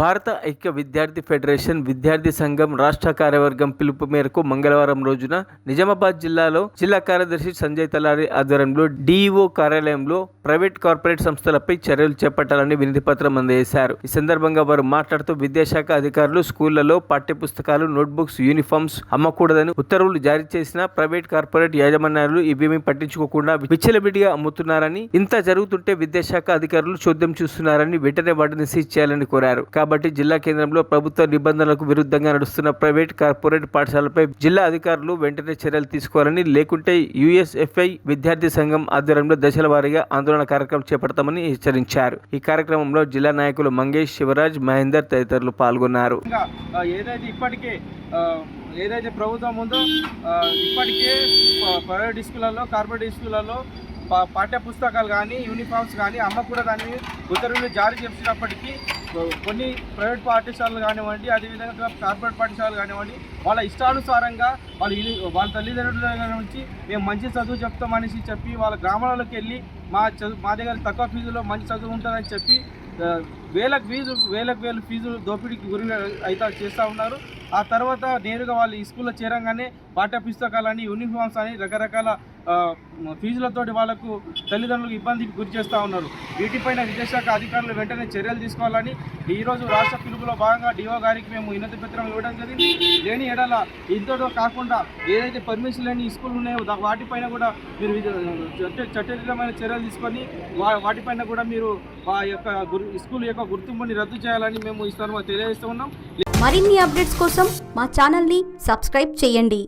భారత ఐక్య విద్యార్థి ఫెడరేషన్ విద్యార్థి సంఘం రాష్ట్ర కార్యవర్గం పిలుపు మేరకు మంగళవారం రోజున నిజామాబాద్ జిల్లాలో జిల్లా కార్యదర్శి సంజయ్ తలారి ఆధ్వర్యంలో డిఈఓ కార్యాలయంలో ప్రైవేట్ కార్పొరేట్ సంస్థలపై చర్యలు చేపట్టాలని వినతిపత్రం అందజేశారు. ఈ సందర్భంగా వారు మాట్లాడుతూ విద్యాశాఖ అధికారులు స్కూళ్ళలో పాఠ్యపుస్తకాలు నోట్బుక్స్ యూనిఫామ్స్ అమ్మకూడదని ఉత్తర్వులు జారీ చేసిన ప్రైవేట్ కార్పొరేట్ యాజమాన్యాలు ఇవేమీ పట్టించుకోకుండా విచ్చలబిడిగా అమ్ముతున్నారని ఇంత జరుగుతుంటే విద్యాశాఖ అధికారులు చోద్యం చూస్తున్నారని వెంటనే వాటిని సీజ్ చేయాలని కోరారు. కాబట్టి జిల్లా కేంద్రంలో ప్రభుత్వ నిబంధనలకు విరుద్ధంగా నడుస్తున్న ప్రైవేట్ కార్పొరేట్ పాఠశాలపై జిల్లా అధికారులు వెంటనే చర్యలు తీసుకోవాలని లేకుంటే యుఎస్ఎఫ్ఐ విద్యార్థి సంఘం ఆధ్వర్యంలో దశల వారీగా ఆందోళన కార్యక్రమం చేపడతామని హెచ్చరించారు. ఈ కార్యక్రమంలో జిల్లా నాయకులు మంగేష్ శివరాజ్ మహేందర్ తదితరులు పాల్గొన్నారు. ఏదైతే ఇప్పటికే ఏదైతే ప్రభుత్వం ఉందో ఇప్పటికే ప్రైవేట్ స్కూళ్ళల్లో కార్పొరేట్ స్కూళ్ళల్లో పా- పాఠ్య పుస్తకాలు కానీ యూనిఫామ్స్ కానీ అమ్మకూడదని ఉత్తర్వులు జారీ చేసినప్పటికీ కొన్ని ప్రైవేట్ పాఠశాలలు కానివ్వండి అదేవిధంగా కార్పొరేట్ పాఠశాలలు కానివ్వండి వాళ్ళ ఇష్టానుసారంగా వాళ్ళు వాళ్ళ తల్లిదండ్రుల నుంచి మేము మంచి చదువు చెప్తామనేసి చెప్పి వాళ్ళ గ్రామాలలోకి వెళ్ళి మా చదువు మా దగ్గర తక్కువ ఫీజులో మంచి చదువు ఉంటుందని చెప్పి వేలకు ఫీజు వేలకు వేలు ఫీజులు దోపిడీకి గురి అయితే చేస్తూ ఉన్నారు. ఆ తర్వాత నేరుగా వాళ్ళు ఈ స్కూల్లో చేరంగానే పాఠ్య పుస్తకాలని యూనిఫామ్స్ అని రకరకాల ఫీజులతోటి వాళ్ళకు తల్లిదండ్రులకు ఇబ్బందికి గురి చేస్తూ ఉన్నారు. వీటిపైన విద్యాశాఖ అధికారులు వెంటనే చర్యలు తీసుకోవాలని ఈరోజు రాష్ట్ర పిలుపులో భాగంగా డిఓ గారికి మేము వినతి పత్రం ఇవ్వడం జరిగింది. లేని ఎడల ఇంతో కాకుండా ఏదైతే పర్మిషన్ లేని స్కూల్ ఉన్నాయో వాటిపైన కూడా మీరు చట్టమైన చట్టరీతమైన చర్యలు తీసుకొని వా- వాటిపైన కూడా మీరు ఆ యొక్క గురు స్కూల్ యొక్క గుర్తింపుని రద్దు చేయాలని మేము ఇస్తాను తెలియజేస్తూ ఉన్నాం. మరిన్ని అప్డేట్స్ కోసం మా ఛానల్ని సబ్స్క్రైబ్ చేయండి.